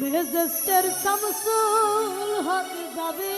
মেজেস্টার শামসুল হক যাবে।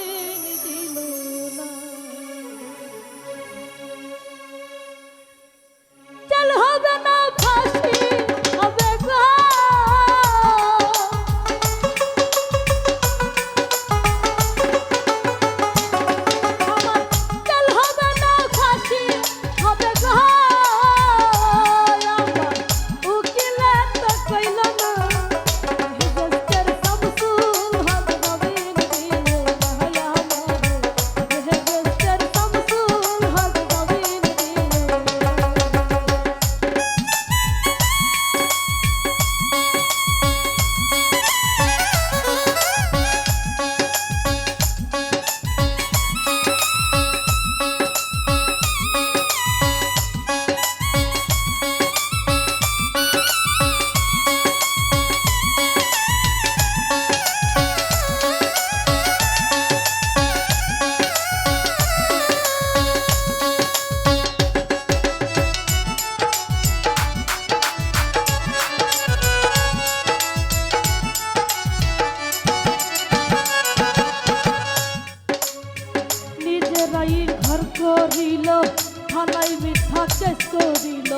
ঢলাই মিথ্যা করিল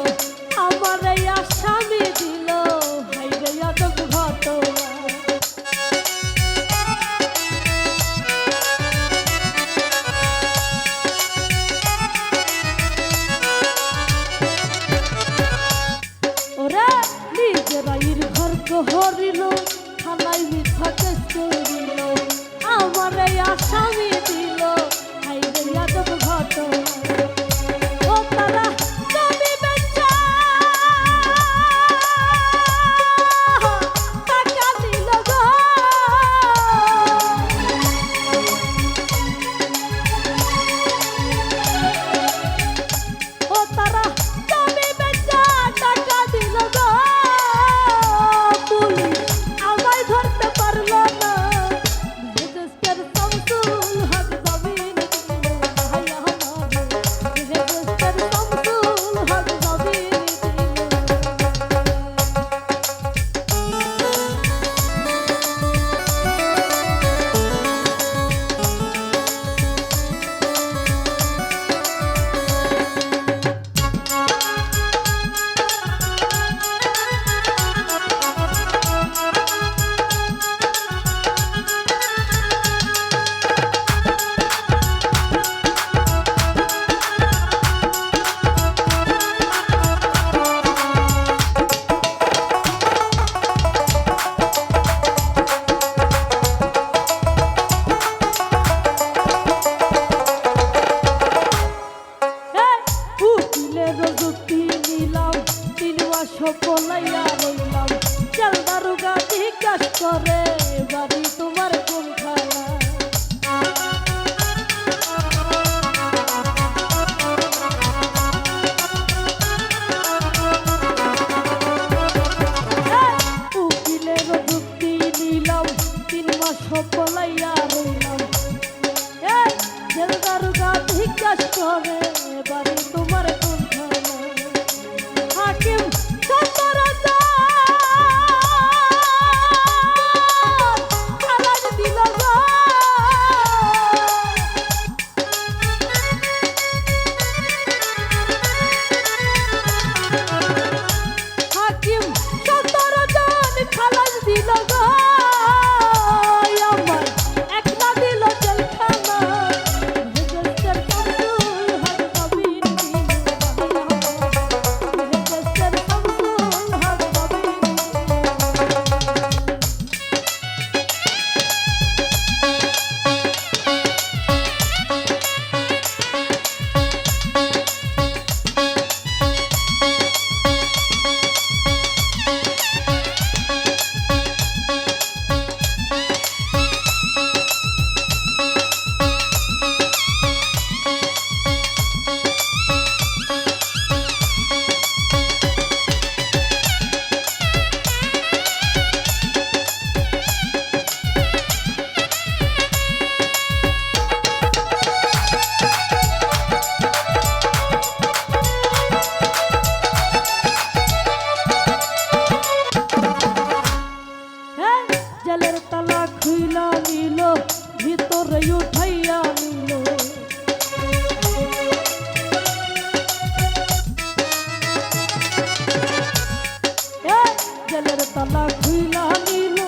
আমার এই আসামি দিল। হরিল। থানায় আমার এই আসামি করে তোরে উঠাইয়া নিল জলের তলা খুইলা নিল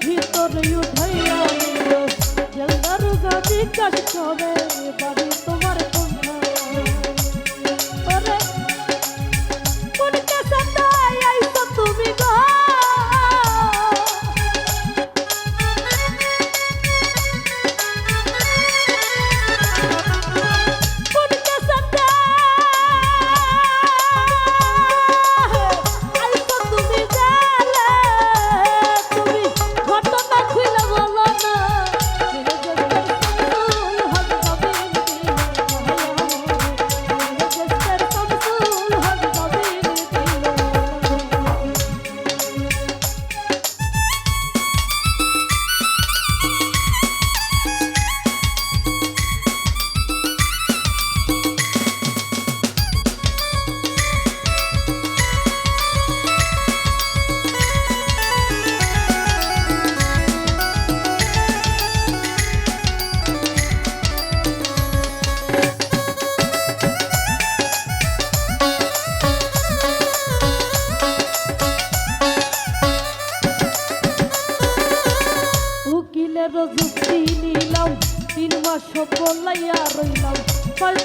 ভিতরে উঠাইয়া নিল জলদার গাছি কাজ করে বাড়ি তোমার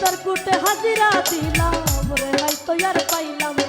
পাল্টার কুটে হাজিরা দিলাম রেহাই তো আর পাইলাম।